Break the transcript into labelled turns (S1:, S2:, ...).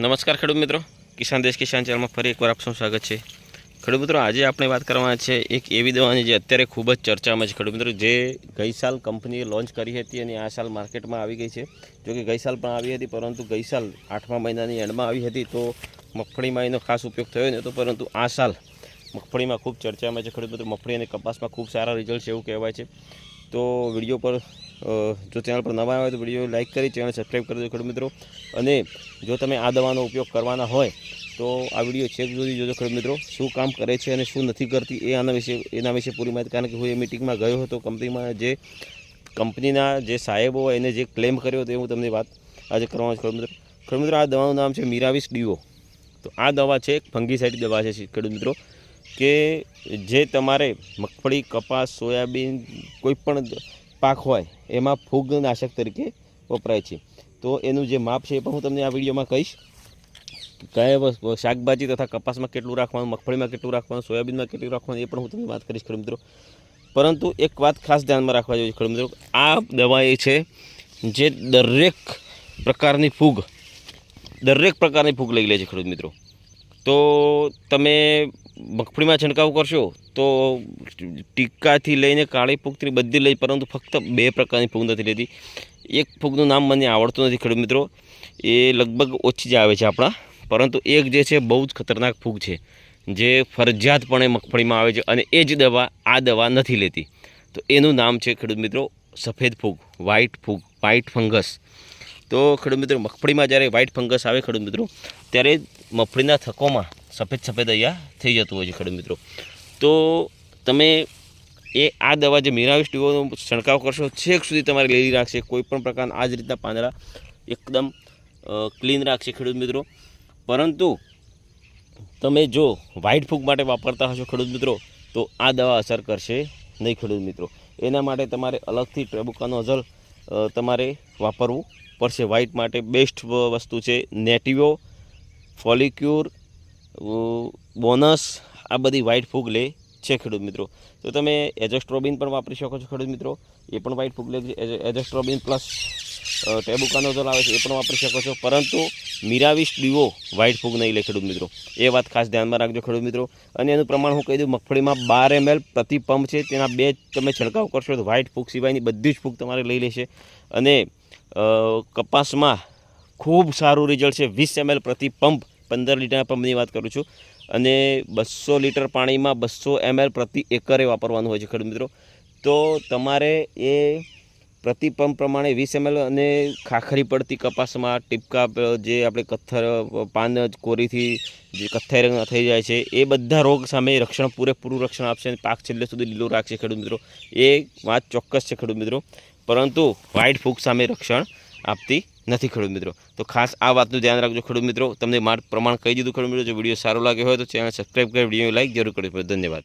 S1: નમસ્કાર ખેડૂત મિત્રો. કિસાન દેશ કિસાન ચેનલમાં ફરી એકવાર આપનું સ્વાગત છે. ખેડૂત મિત્રો, આજે આપણે વાત કરવાના છે એક એવી દવાની જે અત્યારે ખૂબ જ ચર્ચામાં છે. ખેડૂત મિત્રો, જે ગઈ સાલ કંપનીએ લોન્ચ કરી હતી અને આ સાલ માર્કેટમાં આવી ગઈ છે. જો કે ગઈ સાલ પણ આવી હતી, પરંતુ ગઈ સાલ આઠમા મહિનાની એન્ડમાં આવી હતી તો મગફળીમાં એનો ખાસ ઉપયોગ થયો નહોતો, પરંતુ આ સાલ મગફળીમાં ખૂબ ચર્ચામાં છે. ખેડૂત મિત્રો, મગફળી અને કપાસમાં ખૂબ સારા રિઝલ્ટ છે એવું કહેવાય છે. તો વીડિયો પર જો ચેનલ પર નવા આવે તો વીડિયો લાઇક કરી, ચેનલ સબસ્ક્રાઈબ કરી દો ખેડૂત મિત્રો? અને જો તમે આ દવાનો ઉપયોગ કરવાના હોય, તો આ વીડિયો છેક સુધી જોજો ખેડૂત મિત્રો? શું કામ કરે છે અને શું નથી કરતી એ આના વિશે, એના વિશે પૂરી માહિતી, કારણ કે હું એ મિટિંગમાં ગયો હતો, કંપનીમાં જે કંપનીના જે સાહેબો હોય એને જે ક્લેમ કર્યો હતો, એ હું તમને વાત આજે કરવાનું છું ખેડૂત મિત્રો? ખેડૂત મિત્રો, આ દવાનું નામ છે મીરાવીસ ડીઓ તો આ દવા છે એક ફંગીસાઇડ દવા છે ખેડૂત મિત્રો? કે જે તમારે મગફળી, કપાસ, સોયાબીન કોઈ પણ પાક હોય, એમાં ફૂગનાશક તરીકે વપરાય છે. તો એનું જે માપ છે એ પણ હું તમને આ વિડીયોમાં કહીશ. કયા શાકભાજી તથા કપાસમાં કેટલું રાખવાનું, મગફળીમાં કેટલું રાખવાનું, સોયાબીનમાં કેટલું રાખવાનું એ પણ હું તમને વાત કરીશ, ખરું મિત્રો. પરંતુ એક વાત ખાસ ધ્યાનમાં રાખવા જેવી ખરું મિત્રો. આ દવા એ છે જે દરેક પ્રકારની ફૂગ, દરેક પ્રકારની ફૂગ લઈ લે છે, ખરું મિત્રો. તો તમે મગફળીમાં છંટકાવ કરશો તો ટીકાથી લઈને કાળી ફૂગથી બધી લઈ, પરંતુ ફક્ત બે પ્રકારની ફૂગ નથી લેતી. એક ફૂગનું નામ મને આવડતું નથી, ખેડૂત મિત્રો. એ લગભગ ઓછી જ આવે છે આપણા. પરંતુ એક જે છે, બહુ જ ખતરનાક ફૂગ છે, જે ફરજિયાતપણે મગફળીમાં આવે છે અને એ જ દવા, આ દવા નથી લેતી. તો એનું નામ છે, ખેડૂત મિત્રો, સફેદ ફૂગ, વ્હાઇટ ફૂગ, વ્હાઇટ ફંગસ. તો ખેડૂત મિત્રો, મગફળીમાં જ્યારે વ્હાઇટ ફંગસ આવે, ખેડૂત મિત્રો, ત્યારે મગફળીના થકોમાં સફેદ સફેદ અહીંયા થઈ જતું હોય છે ખેડૂત મિત્રો. તો તમે એ આ દવા જે મીરાવીસ છંટકાવ કરશો, છેક સુધી તમારે લીલી રાખશે કોઈપણ પ્રકારના આ જ રીતના પાંદડા એકદમ ક્લીન રાખશે ખેડૂત મિત્રો. પરંતુ તમે જો વ્હાઇટ ફૂગ માટે વાપરતા હશો ખેડૂત મિત્રો, તો આ દવા અસર કરશે નહીં ખેડૂત મિત્રો. એના માટે તમારે અલગથી ટ્રેબુકાનો અઝલ તમારે વાપરવું પડશે. વ્હાઇટ માટે બેસ્ટ વસ્તુ છે નેટિવો, ફોલિક્યુર બોનસ આ બધી વ્હાઇટ ફૂગ લે છે ખેડૂત મિત્રો. તો તમે એજસ્ટ્રોબિન પણ વાપરી શકો છો ખેડૂત મિત્રો. એ પણ વ્હાઇટ ફૂગ લે એજસ્ટ્રોબિન પ્લસ ટેબુકાનો જલ આવે છે એ પણ વાપરી શકો છો. પરંતુ મીરાવીસ ડીવો વ્હાઇટ ફૂગ નહીં લે ખેડૂત મિત્રો. એ વાત ખાસ ધ્યાનમાં રાખજો ખેડૂત મિત્રો. અને એનું પ્રમાણ હું કહી દઉં, મગફળીમાં બાર એમએલ પ્રતિ પંપ છે. તેના બે તમે છંટકાવ કરશો તો વ્હાઇટ ફૂગ સિવાયની બધી જ ફૂગ તમારે લઈ લેશે. અને કપાસમાં ખૂબ સારું રિઝલ્ટ છે. વીસ એમએલ પ્રતિ પંપ પંદર લીટરના પંપની વાત કરું છું. અને બસો લીટર પાણીમાં બસો એમએલ પ્રતિ એકરે વાપરવાનું હોય છે, ખેડૂત મિત્રો. તો તમારે એ પ્રતિ પંપ પ્રમાણે વીસ એમએલ અને ખાખરી પડતી કપાસમાં ટીપકા જે આપણે કથ્થર પાન, કોરીથી જે કથ્થાઈ રંગ થઈ જાય છે, એ બધા રોગ સામે રક્ષણ, પૂરેપૂરું રક્ષણ આપશે અને પાક છેલ્લે સુધી લીલો રાખશે, ખેડૂત મિત્રો. એ વાત ચોક્કસ છે, ખેડૂત મિત્રો. પરંતુ વાઇટ ફૂગ સામે રક્ષણ આપતી નથી ખેડૂત મિત્રો. તો ખાસ આ વાતનું ધ્યાન રાખજો ખેડૂત મિત્રો. તમને માર પ્રમાણ કહી દીધું ખેડૂત મિત્રો. જો વીડિયો સારો લાગ્યો હોય તો ચેનલ સબસ્ક્રાઈબ કરી વીડિયો લાઈક જરૂર કરજો. ધન્યવાદ.